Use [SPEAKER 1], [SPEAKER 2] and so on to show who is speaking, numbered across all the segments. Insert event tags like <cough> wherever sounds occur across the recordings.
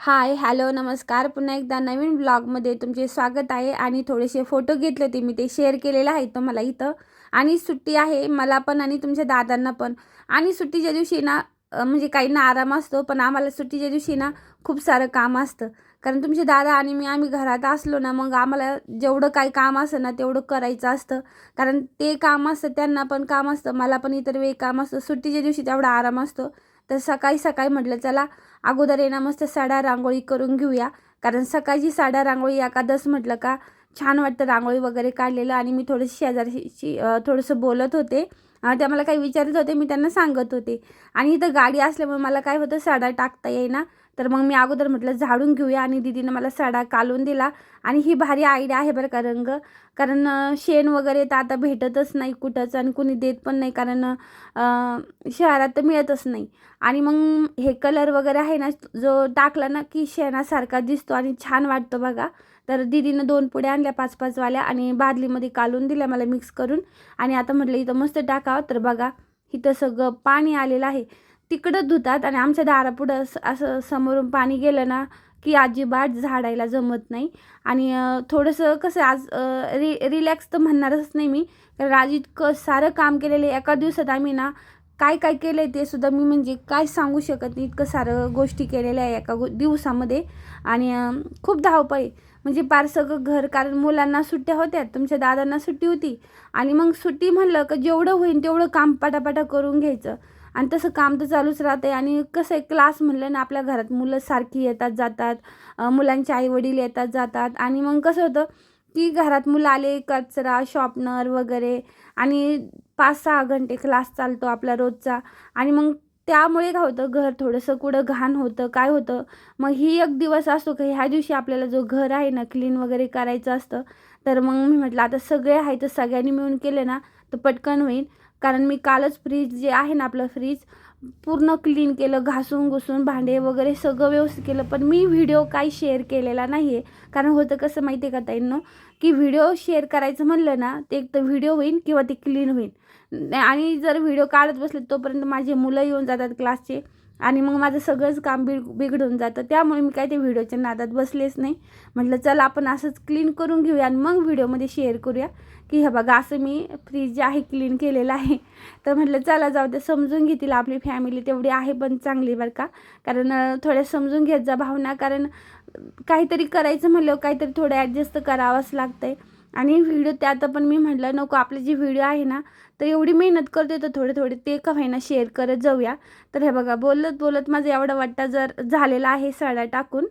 [SPEAKER 1] Hi hello नमस्कार. पुन्हा एकदा नवीन ब्लॉगमध्ये तुमचे स्वागत आहे आणि थोडेसे फोटो घेतले होते मी ते शेअर केलेले आहेत तुम्हाला इथं. आणि सुट्टी आहे मला पण आणि तुमच्या दादांना पण. आणि सुट्टीच्या दिवशी ना म्हणजे काहींना आराम असतो पण आम्हाला सुट्टीच्या दिवशी ना खूप सारं काम असतं. कारण तुमचे दादा आणि मी आम्ही घरात असलो ना मग आम्हाला जेवढं काही काम असतं ना तेवढं करायचं असतं. कारण ते काम असतं त्यांना पण काम असतं मला पण इतर वेळी काम असतं. सुट्टीच्या दिवशी तेवढा आराम असतो. तर सकाळी सकाळी म्हटलं चला अगोदर आहे मस्त साड्या रांगोळी करून घेऊया. कारण सकाळची साड्या रांगोळी एकादस म्हटलं का छान वाटतं रांगोळी वगैरे काढलेलं आणि मी थोडंसं शेजारशी थोडंसं बोलत होते. त्या मला काही विचारत होते मी त्यांना सांगत होते. आणि इथं गाडी असल्यामुळे मला काय होतं साडा टाकता येईना. तर मग मी अगोदर म्हटलं झाडून घेऊया. आणि दिदीनं मला सडा कालून दिला. आणि ही भारी आयडिया आहे बरं का रंग. कारण शेण वगैरे तर आता भेटतच नाही कुठंच आणि कुणी देत पण नाही. कारण शहरात तर मिळतच नाही. आणि मग हे कलर वगैरे आहे ना जो टाकला ना की शेणासारखा दिसतो आणि छान वाटतो बघा. तर दीदीनं दोन पुड्या आणल्या पाच पाच वाल्या आणि बादलीमध्ये कालून दिल्या मला मिक्स करून. आणि आता म्हटलं इथं मस्त टाकावं. तर बघा इथं सगळं पाणी आलेलं आहे. तिकडं धुतात आणि आमच्या दारापुढं असं असं समोरून पाणी गेलं ना की अजिबात झाडायला जमत नाही. आणि थोडंसं कसं आज रि रिलॅक्स तर म्हणणारच नाही मी. कारण आज इतकं सारं काम केलेलं आहे. एका दिवसात आम्ही ना काय काय केलं आहे ते सुद्धा मी म्हणजे काय सांगू शकत नाही. इतकं सारं गोष्टी केलेल्या आहे एका गो दिवसामध्ये. आणि खूप धावपळी म्हणजे पार सगळं घर कारण मुलांना सुट्ट्या होत्या तुमच्या दादांना सुट्टी होती. आणि मग सुट्टी म्हणलं का जेवढं होईल तेवढं काम पटापटा करून घ्यायचं. आणि तसं काम तर चालूच राहते आणि कसं आहे क्लास म्हणलं ना आपल्या घरात मुलं सारखी येतात जातात. मुलांचे आईवडील येतात जातात. आणि मग कसं होतं की घरात मुलं आले कचरा शॉपनर वगैरे. आणि पाच सहा घंटे क्लास चालतो आपला रोजचा. आणि मग त्यामुळे काय होतं घर थोडंसं कुठं घाण होतं काय होतं. मग ही एक दिवस असतो का ह्या दिवशी आपल्याला जो घर आहे ना क्लीन वगैरे करायचं असतं. तर मग मी म्हटलं आता सगळे आहे तर सगळ्यांनी मिळून केले ना तर पटकन होईल. कारण मी कालच फ्रीज जे आहे ना आपलं फ्रीज पूर्ण क्लीन केलं घासून घुसून भांडे वगैरे सगळं व्यवस्थित केलं पण मी व्हिडिओ काही शेअर केलेला नाही आहे कारण होतं कसं माहिती आहे का ताईंनो की व्हिडिओ शेअर करायचं म्हणलं ना ते एक तर व्हिडिओ होईल किंवा ते क्लीन होईल. आणि जर व्हिडिओ काढत बसले तोपर्यंत माझे मुलं येऊन जातात क्लासचे. आणि मग माझं सगळंच काम बिग बिघडून जातं. त्यामुळे मी काय ते व्हिडिओच्या नादात बसलेच नाही. म्हटलं चला आपण असंच क्लीन करून घेऊया आणि मग व्हिडिओमध्ये शेअर करूया. की हे बघा असं मी फ्रीज जे आहे क्लीन केलेलं आहे. <laughs> तर म्हटलं चला जाऊ दे समजून घेतील आपली फॅमिली तेवढी आहे पण चांगली बरं का. कारण थोड्या समजून घेत जा भावना. कारण काहीतरी करायचं म्हणलं काहीतरी थोडं ॲडजस्ट करावंच लागतंय. आणि व्हिडिओ त्यात पण मी म्हटलं नको आपले जे व्हिडिओ आहे ना तर एवढी मेहनत करते तर थोडे थोडे ते का होईना शेअर करत जाऊया. तर हे बघा बोलत बोलत माझा एवढा वाटता जर झालेला आहे साड्या टाकून.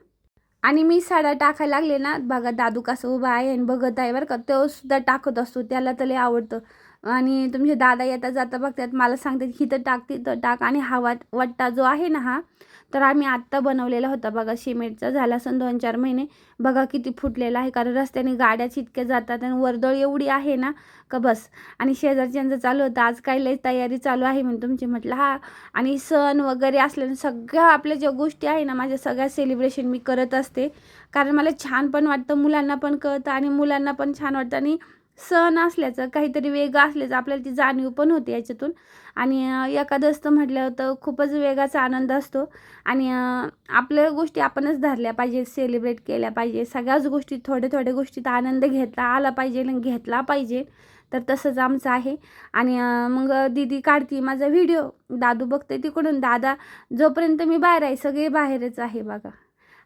[SPEAKER 1] आणि मी साड्या टाकायला लागले ना बघा दादू कसं उभा आहे आणि बघत आहे बरं का तो सुद्धा टाकत असतो त्याला तर लय आवडतं. आणि तुमचे दादा येता जाता बघतात मला सांगतात हिथं टाक तर टाक. आणि हा वाट वट्टा जो आहे ना हा तर आम्ही आत्ता बनवलेला होता. बघा सिमेंटचा झाला असं दोन चार महिने. बघा किती फुटलेला आहे. कारण रस्त्याने गाड्याच इतक्या जातात आणि वर्दळ एवढी आहे ना का बस. आणि शेजारच्यांचं चालू होतं. आज काय लय तयारी चालू आहे म्हणून तुमची म्हटलं हा. आणि सण वगैरे असल्याने सगळ्या आपल्या ज्या गोष्टी आहे ना माझ्या सगळ्या सेलिब्रेशन मी करत असते. कारण मला छान पण वाटतं मुलांना पण कळतं आणि मुलांना पण छान वाटतं. आणि सण असल्याचं काहीतरी वेगळं असल्याचं आपल्याला ती जाणीव पण होते याच्यातून. आणि अं, म्हटलं तर खूपच वेगाचा आनंद असतो. आणि आपल्या गोष्टी आपणच धरल्या पाहिजे सेलिब्रेट केल्या पाहिजे सगळ्याच गोष्टी थोड्या थोड्या गोष्टीत आनंद घेतला आला पाहिजे आणि घेतला पाहिजे. तर तसंच आमचं आहे. आणि मग दीदी काढते माझा व्हिडिओ दादू बघते तिकडून. दादा जोपर्यंत मी बाहेर आहे सगळे बाहेरच आहे बघा.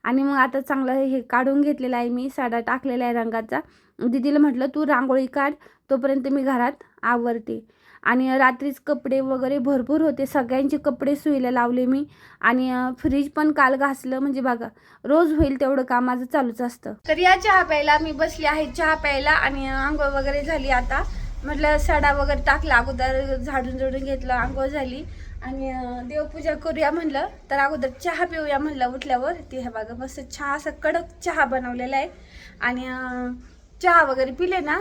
[SPEAKER 1] आणि मग आता चांगलं हे काढून घेतलेलं आहे मी साडा टाकलेला आहे रंगाचा. दिदीला म्हटलं तू रांगोळी काढ तोपर्यंत मी घरात आवरते. आणि रात्रीच कपडे वगैरे भरपूर होते. सगळ्यांचे कपडे सुईला लावले मी. आणि फ्रीज पण काल घासलं. म्हणजे बघा रोज होईल तेवढं काम माझं चालूच असतं. तर या चहा प्यायला मी बसली आहे. चहा प्यायला आणि आंघोळ वगैरे झाली आता. म्हटलं सडा वगैरे टाकला. अगोदर झाडून झोडून घेतलं आंघोळ झाली. आणि देवपूजा करूया म्हणलं तर अगोदर चहा पिऊया म्हणलं उठल्यावर. ते हे बघा मस्त चहा असं कडक चहा बनवलेला आहे. आणि चहा वगैरे पिले ना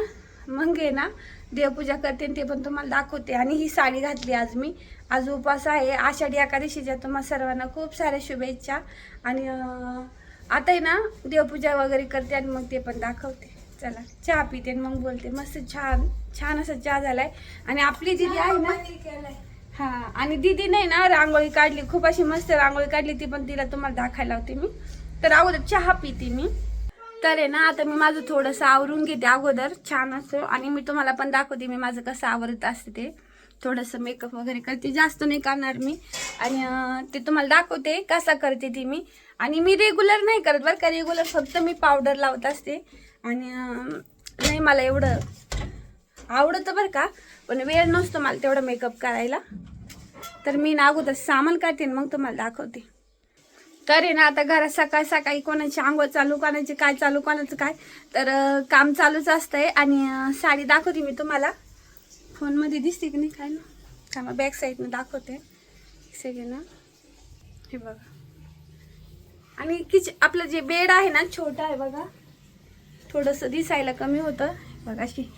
[SPEAKER 1] मग आहे ना देवपूजा करते आणि ते पण तुम्हाला दाखवते. आणि ही साडी घातली आज मी. आज उपास आहे. आषाढी एकादशीच्या तुम्हाला सर्वांना खूप साऱ्या शुभेच्छा. आणि आता ना देवपूजा वगैरे करते आणि मग ते पण दाखवते. चला चहा पिते आणि मग बोलते मस्त छान छान असा चहा झालाय. आणि आपली दिदी आहे ना हा आणि दीदी नाही ना रांगोळी काढली. खूप अशी मस्त रांगोळी काढली ती पण तिला तुम्हाला दाखवायला होती मी. तर अगोदर चहा पिते मी. तर आहे ना आता मी माझं थोडंसं आवरून घेते अगोदर छान असं. आणि मी तुम्हाला पण दाखवते मी माझं कसं आवरत असते ते. थोडंसं मेकअप वगैरे करते. जास्त नाही करणार मी. आणि ते तुम्हाला दाखवते कसा करते ती मी. आणि मी रेग्युलर नाही करत बरं का. रेग्युलर फक्त मी पावडर लावत असते. आणि नाही मला एवढं आवडतं बरं का? पण वेळ नसतो मला तेवढं मेकअप करायला. तर मी ना अगोदर सामान काढते मग तुम्हाला दाखवते. तर आहे ना आता घरात सकाळ सकाळी कोणाची आंघोळ चालू कोणाची काय चालू कोणाचं काय? तर काम चालूच असतंय आणि साडी दाखवते मी तुम्हाला. फोनमध्ये दिसते की नाही काय ना? काय मग बॅक साईडनं दाखवते. सेकंड ना? हे बघा. आणि किच आपलं जे बेड आहे ना छोटं आहे बघा. थोडंसं दिसायला कमी होतं. बघा अशी.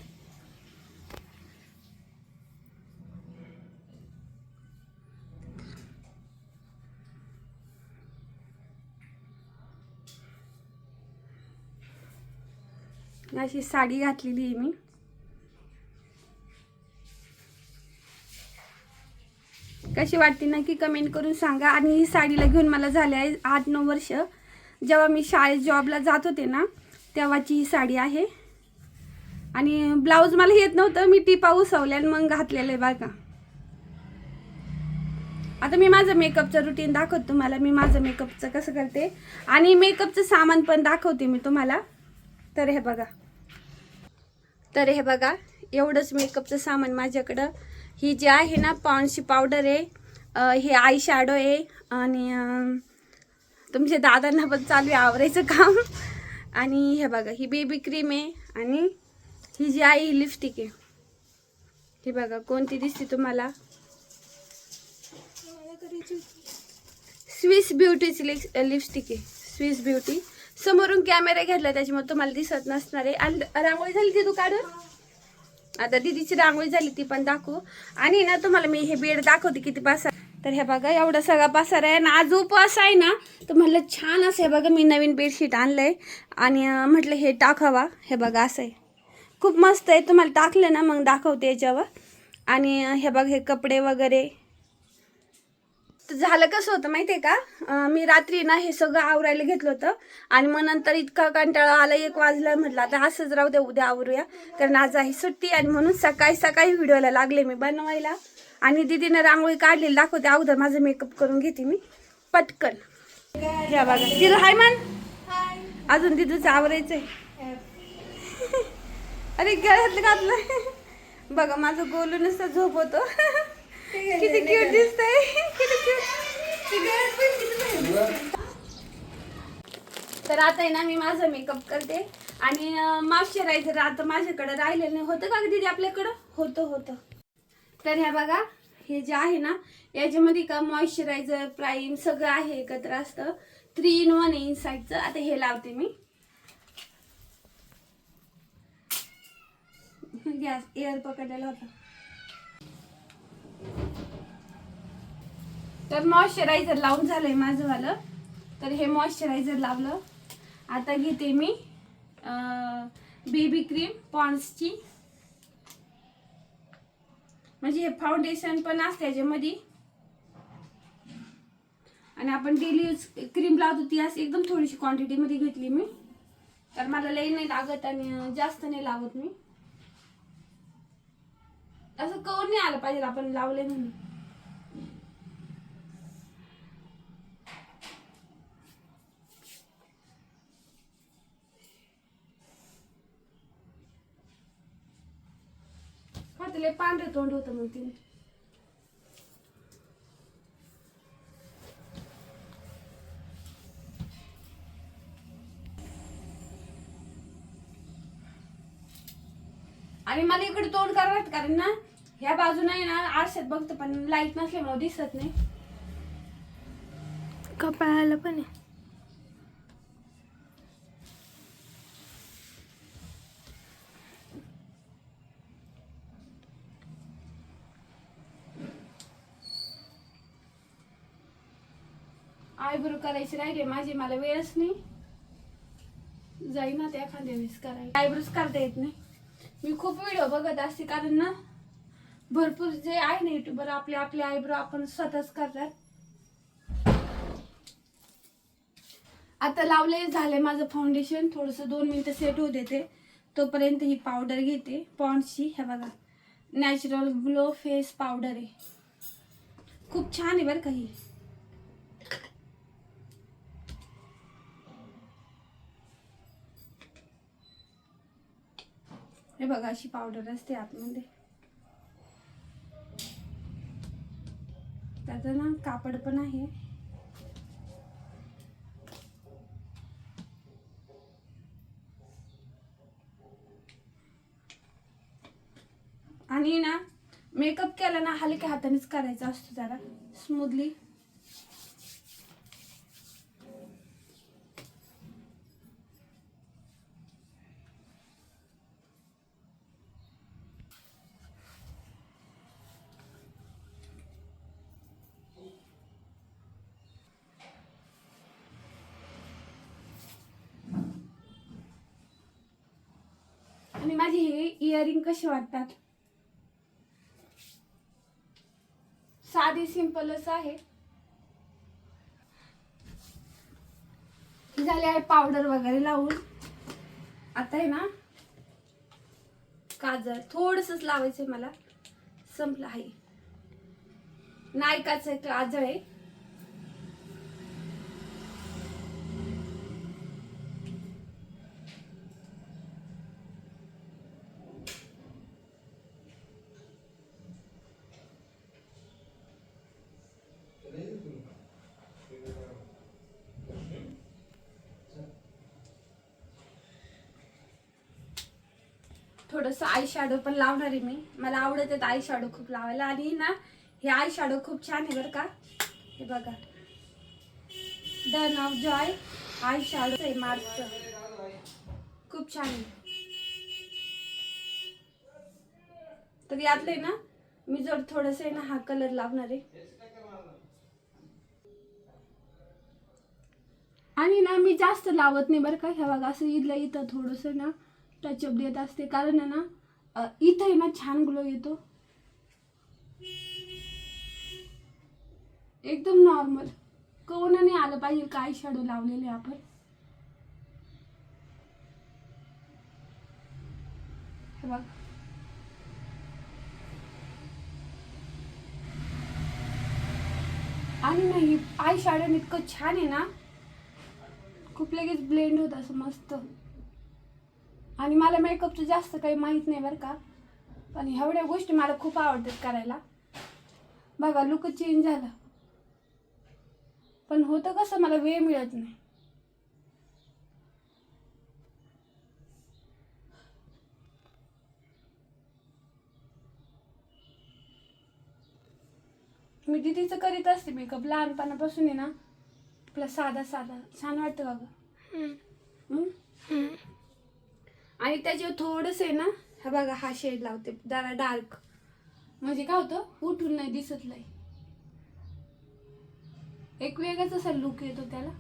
[SPEAKER 1] अशी साडी घातलेली आहे मी. कशी वाटते नक्की कमेंट करून सांगा. आणि ही साडीला घेऊन मला झाले आहे आठ नऊ वर्ष. जेव्हा मी शाळेत जॉबला जात होते ना तेव्हाची ही साडी आहे. आणि ब्लाऊज मला येत नव्हतं मी टिपा उसवल्या आणि मग घातलेलं आहे बघा. आता मी माझं मेकअपचं रुटीन दाखवते तुम्हाला. मी माझं मेकअपचं कसं करते. आणि मेकअपचं सामान पण दाखवते मी तुम्हाला. तर हे बघा. तर हे बघा एवढंच मेकअपचं सामान माझ्याकडं. ही जी आहे ना पॉन्सची पावडर आहे हे आय शॅडो आहे आणि तुमच्या दादांना पण चालू आहे आवरायचं काम. आणि हे बघा ही बेबी क्रीम आहे आणि ही जी आहे ही लिपस्टिक आहे. ही बघा कोणती दिसते तुम्हाला? स्विस ब्युटीची लिप लिपस्टिक आहे. स्विस ब्युटी समोरून कॅमेरा घेतला त्याच्यामुळे तुम्हाला दिसत नसणार आहे. आणि रांगोळी झाली ती तू काढून आता दिदीची रांगोळी झाली ती पण दाखवू. आणि ना तुम्हाला मी हे बेड दाखवते किती पासा तर हे बघा एवढा सगळा पसार आहे आणि आज उपवास आहे ना तर म्हटलं छान असं हे बघा मी नवीन बेडशीट आणलंय. आणि म्हटलं हे टाकावा. हे बघा असं आहे. खूप मस्त आहे तुम्हाला टाकलं ना मग दाखवते याच्यावर. आणि हे बघ हे कपडे वगैरे. झालं कसं होतं माहिती आहे का मी रात्री ना हे सगळं आवरायला घेतलं होतं. आणि मग नंतर इतका कंटाळा आला एक वाजला म्हटलं आता असंच राहू दे उद्या आवरूया. कारण आज आहे सुट्टी आणि म्हणून सकाळी सकाळी व्हिडिओला लागले मी बनवायला. आणि दीदीनं रांगोळी काढलेली दाखवते अगोदर माझं मेकअप करून घेते मी. पटकन. या बघा. दिदू हाय मन अजून दिदूचं आवरायचंय. <laughs> अरे गळ्यातलं घातलं. <laughs> बघा माझं गोलू नुसतं झोप होतो. <laughs> किती क्यूट दिसतंय. किती क्यूट तर आता आहे ना मी माझा मेकअप करते. आणि मॉइश्चरायझर आता माझ्याकडे राहिलेलं नाही. होतं का दीदी आपल्याकडं? होतं होतं. तर ह्या बघा हे जे आहे ना याच्यामध्ये का मॉइश्चरायझर प्राईम सगळं आहे एकत्र असतं. थ्री इन वन इन साईडचं आता हे लावते मी. गॅस एअर पकडलेला होता. तर मॉइश्चरायझर लावून झालंय माझं वालं तर हे मॉइश्चरायझर लावलं. आता घेते मी बेबी क्रीम पॉन्ड्सची म्हणजे हे फाउंडेशन पण असते याच्यामध्ये. आणि आपण डेली यूज क्रीम लावतो ती अशी एकदम थोडीशी क्वांटिटीमध्ये घेतली मी. तर मला लई नाही लागत आणि जास्त नाही लागत मी. असं कवर नाही आलं पाहिजे आपण लावले म्हणून. पांढरे तोंड होतं मग तिने. आणि मला इकडे तोंड करावं कारण ना ह्या बाजूने आहे ना आरशात बघतो पण लाइट नसल्यामुळे दिसत नाही.
[SPEAKER 2] कपाळाला पण आहे.
[SPEAKER 1] आयब्रो करायची राहिले माझी मला वेळच नाही. जाईना त्या एखाद्या वेळेस करायला. आयब्रोज करता येत नाही. मी खूप व्हिडिओ बघत असते कारण ना भरपूर जे आहे ना युट्यूबर आपले आपले आयब्रो आपण स्वतःच करतात. आता लावले झाले माझं फाउंडेशन थोडंसं दोन मिनटं सेट होऊ देते. तोपर्यंत ही पावडर घेते. पॉन्डची हे बघा. नॅचरल ग्लो फेस पावडर आहे. खूप छान आहे बरं काही हे बघा अशी पावडर असते आतमध्ये. त्याचं ना कापड पण आहे. आणि ना मेकअप केला ना हलक्या हातानेच करायचा असतो जरा स्मूथली आणि माझी हे इयरिंग कशी वाटतात? साधी सिंपलच आहे. झाले आहे पावडर वगैरे लावून. आता आहे ना काजळ थोडसच लावायचंय मला. संपलं आहे. नायकाचं काजळ आहे थोडंसं आय शॅडो पण लावणार आहे मी. मला आवडत आहेत आय शॅडो खूप लावायला. आणि ना हे आय शॅडो खूप छान आहे बरं का. हे बघा. Done of joy eye shadow आहे मार्कचं खूप छान आहे. तर यातलं आहे ना मी जर थोडंसं आहे ना हा कलर लावणार आहे. आणि ना मी जास्त लावत नाही बरं का. ह्या बघा असं इथलं इथं थोडंसं ना टचअप देत असते. कारण ना इथं आहे ना छान ग्लो येतो. एकदम नॉर्मल कोणाने आलं पाहिजे काय शॅडो लावलेले आपण? हे बघ. आणि नाही आय शॅडो इतकं छान आहे ना. खूप लगेच ब्लेंड होत असं मस्त. आणि मला मेकअपचं जास्त काही माहीत नाही बरं का. पण एवढ्या गोष्टी मला खूप आवडतात करायला. बघा लुक चेंज झाला. पण होतं कसं मला वेळ मिळत नाही. मी दिदीचं करीत असते मेकअप लहानपणापासून आहे ना. आपला साधा साधा छान वाटतं बघा. हम्म? आणि त्याच्यावर थोडस आहे ना हा बघा हा शेड लावते. जरा डार्क म्हणजे काय होतं? उठून नाही दिसत नाही एक वेगळाच असा लुक येतो त्याला.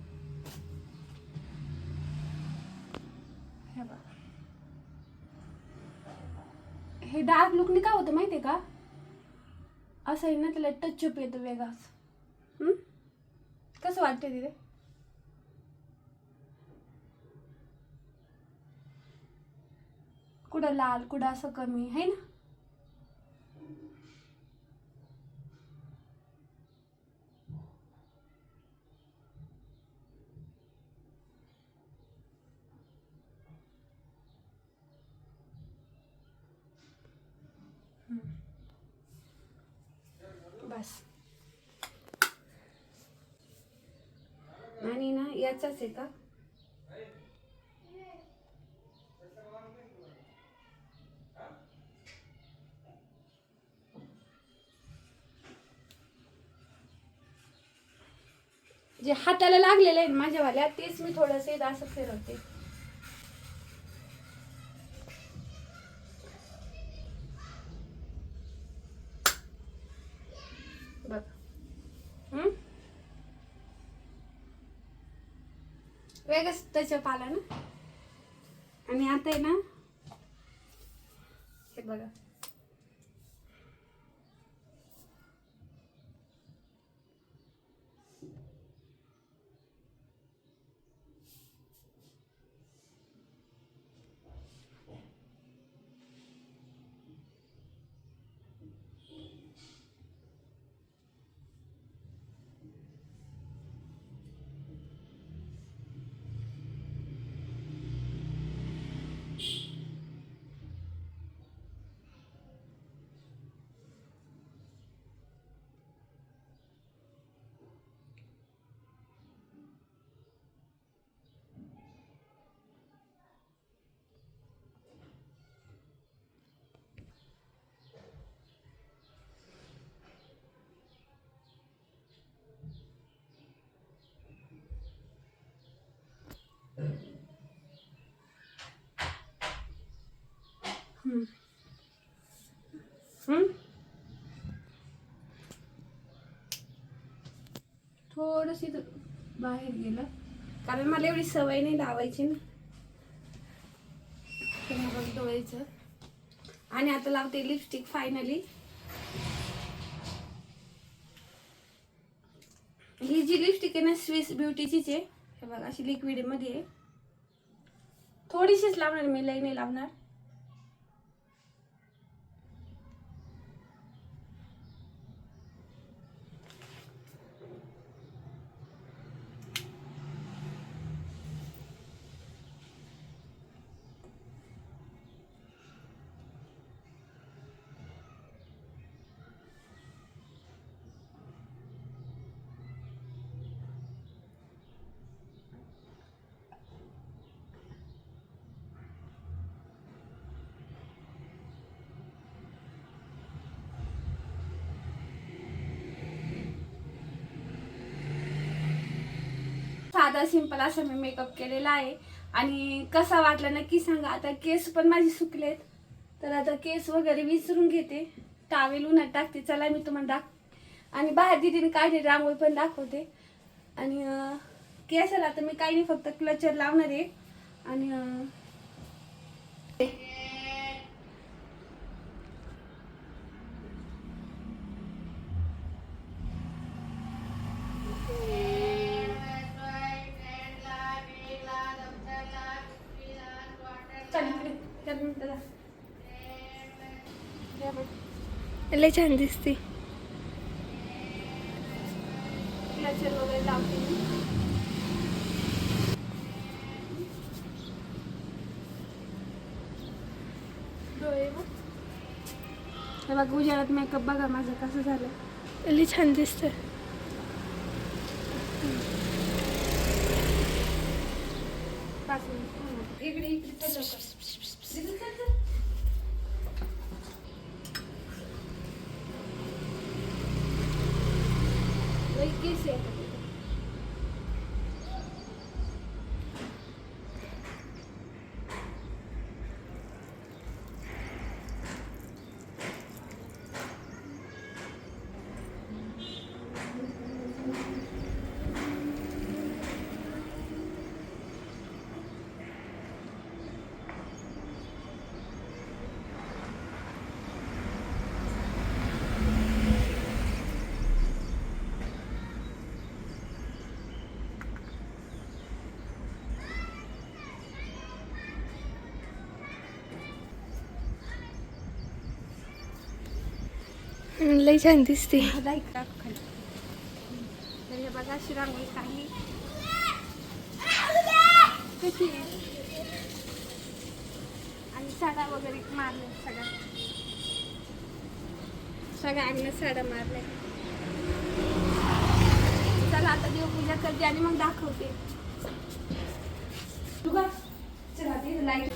[SPEAKER 1] हे बघा. हे डार्क लुकने काय होतं माहितीये का? असं आहे ना त्याला टचअप येतो वेगळाच. कसं वाटतं तिथे? कुठं लाल कुठं असं कमी आहे ना? बस. आणि ना याचाच आहे का? जे हाताला लागलेले आहेत माझ्यावाल्या तेच मी थोडस असं फिरवते. बघ. वेगळंच त्याच्या आला ना. आणि आता आहे ना हे बघा. थोडस बाहेर गेलं. कारण मला एवढी सवय नाही लावायची ना. बघायचं आणि आता लावते लिपस्टिक फायनली ही जी लिपस्टिक आहे ना स्विस ब्युटीचीच आहे. हे बघा अशी लिक्विडमध्ये आहे. थोडीशीच लावणार मी लई नाही लावणार. साधा सिंपल असा मी मेकअप केलेला आहे. आणि कसा वाटला नक्की सांगा. आता केस पण माझे सुकलेत. तर आता केस वगैरे विसरून घेते. टावेल उन्हात टाकते. चला मी तुम्हाला दाख आणि बाहेर दिदीने काढले रांगोळी पण दाखवते. आणि केसाला आता मी काही नाही फक्त क्लचर लावणार आहे. आणि
[SPEAKER 2] लय छान दिसते.
[SPEAKER 1] हे बघ उजेडात मेकअप बघा माझं कसं झालं
[SPEAKER 2] लय छान दिसते.
[SPEAKER 1] इकडे इकडे लई
[SPEAKER 2] छान दिसते.
[SPEAKER 1] लाईक टाक तर हे बघा अशी रांगोळी काही कशी आहे? आणि साडा वगैरे मारले सगळ्या. सगळ्या अंगणात साडा मारल्या. चला आता देवपूजा करते आणि मग दाखवते. तू का चला ते लाइट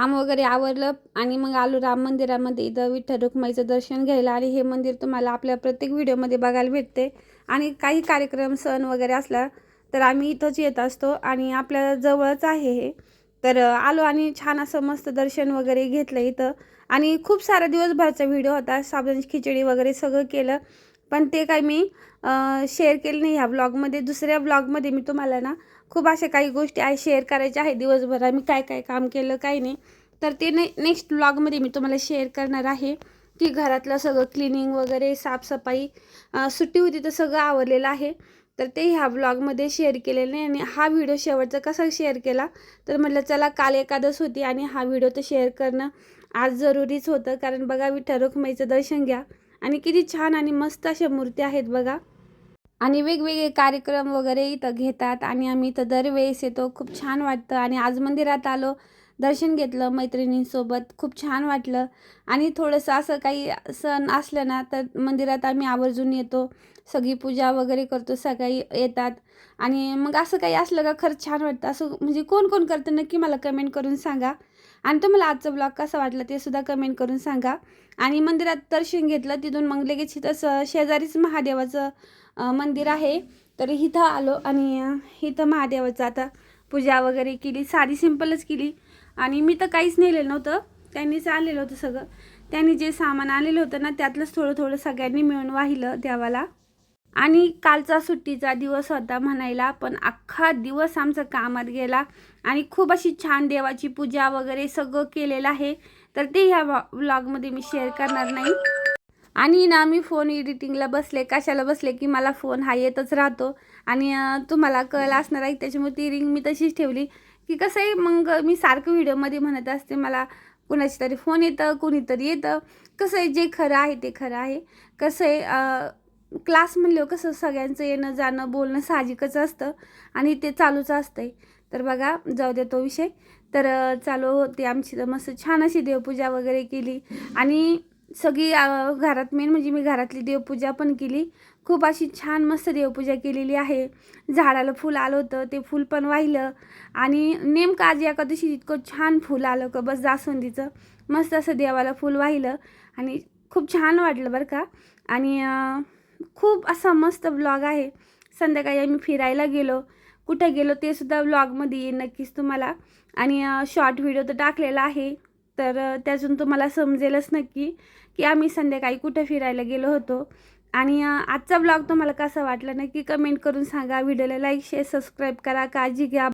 [SPEAKER 1] काम वगैरे आवरलं आणि मग आलो राम मंदिरामध्ये. इथं विठ्ठल रुक्माईचं दर्शन घ्यायला आणि हे मंदिर तुम्हाला आपल्या प्रत्येक व्हिडिओमध्ये बघायला भेटते. आणि काही कार्यक्रम सण वगैरे असला तर आम्ही इथंच येत असतो आणि आपल्या जवळच आहे हे. तर आलो आणि छान असं मस्त दर्शन वगैरे घेतलं इथं. आणि खूप सारा दिवसभरचा व्हिडिओ होता साबुदाण्याची खिचडी वगैरे सगळं केलं. पण ते काय मी शेअर केलं नाही ह्या ब्लॉगमध्ये दुसऱ्या ब्लॉगमध्ये मी तुम्हाला ना खूप अशा काही गोष्टी आहे शेअर करायच्या आहे. दिवसभर आम्ही काय काय काम केलं काय नाही. तर ते ने नेक्स्ट ब्लॉगमध्ये मी तुम्हाला शेअर करणार आहे की घरातलं सगळं क्लिनिंग वगैरे साफसफाई सुट्टी होती तर सगळं आवरलेलं आहे. तर ते ह्या ब्लॉगमध्ये शेअर केलेलं नाही आणि हा व्हिडिओ शेवटचा कसा शेअर केला? तर म्हटलं चला काल एकादश होती आणि हा व्हिडिओ तर शेअर करणं आज जरुरीच होतं. कारण बघा विठ्ठल रुक्माईचं दर्शन घ्या. आणि किती छान आणि मस्त अशा मूर्ती आहेत बघा. आणि वेगवेगळे कार्यक्रम वगैरे इथं घेतात आणि आम्ही इथं दरवेळेस येतो. खूप छान वाटतं. आणि आज मंदिरात आलो दर्शन घेतलं मैत्रिणींसोबत. खूप छान वाटलं. आणि थोडंसं असं काही सण असलं ना तर मंदिरात आम्ही आवर्जून येतो. सगळी पूजा वगैरे करतो सगळी येतात. आणि मग असं काही असलं का खरंच छान वाटतं. असं म्हणजे कोण कोण करतं नक्की मला कमेंट करून सांगा. आणि तुम्हाला आजचा ब्लॉग कसा वाटला ते सुद्धा कमेंट करून सांगा. आणि मंदिरात दर्शन घेतलं तिथून मग लगेच तसं शेजारीच महादेवाचं मंदिर आहे. तर इथं आलो आणि इथं महादेवाचं आता पूजा वगैरे केली. साधी सिंपलच केली. आणि मी तर काहीच नेलेलं नव्हतं. त्यांनीच आलेलं होतं सगळं. त्यांनी जे सामान आलेलं होतं ना त्यातलंच थोडं थोडं सगळ्यांनी मिळून वाहिलं देवाला. आणि कालचा सुट्टीचा दिवस होता म्हणायला पण अख्खा दिवस आमचा कामात गेला. आणि खूप अशी छान देवाची पूजा वगैरे सगळं केलेलं आहे. तर ते ह्या व्लॉगमध्ये मी शेअर करणार नाही. आणि ना मी फोन एडिटिंगला बसले कशाला बसले की मला फोन हा येतच राहतो. आणि तुम्हाला कळलं असणार आहे त्याच्यामुळे ती रिंग मी तशीच ठेवली. की कसं आहे मग मी सारखं व्हिडिओमध्ये म्हणत असते मला कुणाची तरी फोन येतं कुणीतरी येतं. कसं आहे जे खरं आहे ते खरं आहे. कसं आहे क्लास म्हणलं कसं सगळ्यांचं येणं जाणं बोलणं साहजिकच असतं. आणि ते चालूच असतंय. तर बघा जाऊ दे तो विषय. तर चालू होते आमची तर मस्त छान अशी देवपूजा वगैरे केली. आणि सगळी घरात मेन म्हणजे मी घरातली देवपूजा पण केली. खूप अशी छान मस्त देवपूजा केलेली आहे. झाडाला फूल आलं होतं ते फूल पण वाहिलं. आणि नेमकं आज एकादशी इतकं छान फूल आलं का बस जास्वंदीचं. मस्त असं देवाला फूल वाहिलं. आणि खूप छान वाटलं बरं का. आणि खूप असा मस्त ब्लॉग आहे. संध्याकाळी आम्ही फिरायला गेलो. कुठं गेलो ते सुद्धा ब्लॉगमध्ये येईल नक्कीच तुम्हाला. आणि शॉर्ट व्हिडिओ तर टाकलेला आहे. तर अं, त्यातून तुम्हाला समजेलच नक्की. की आम्ही संध्याकाळी कुठं फिरायला गेलो होतो. आणि आजचा ब्लॉग तुम्हाला कसा वाटला नक्की कमेंट करून सांगा. व्हिडिओला लाईक शेअर सबस्क्राईब करा. काळजी घ्या.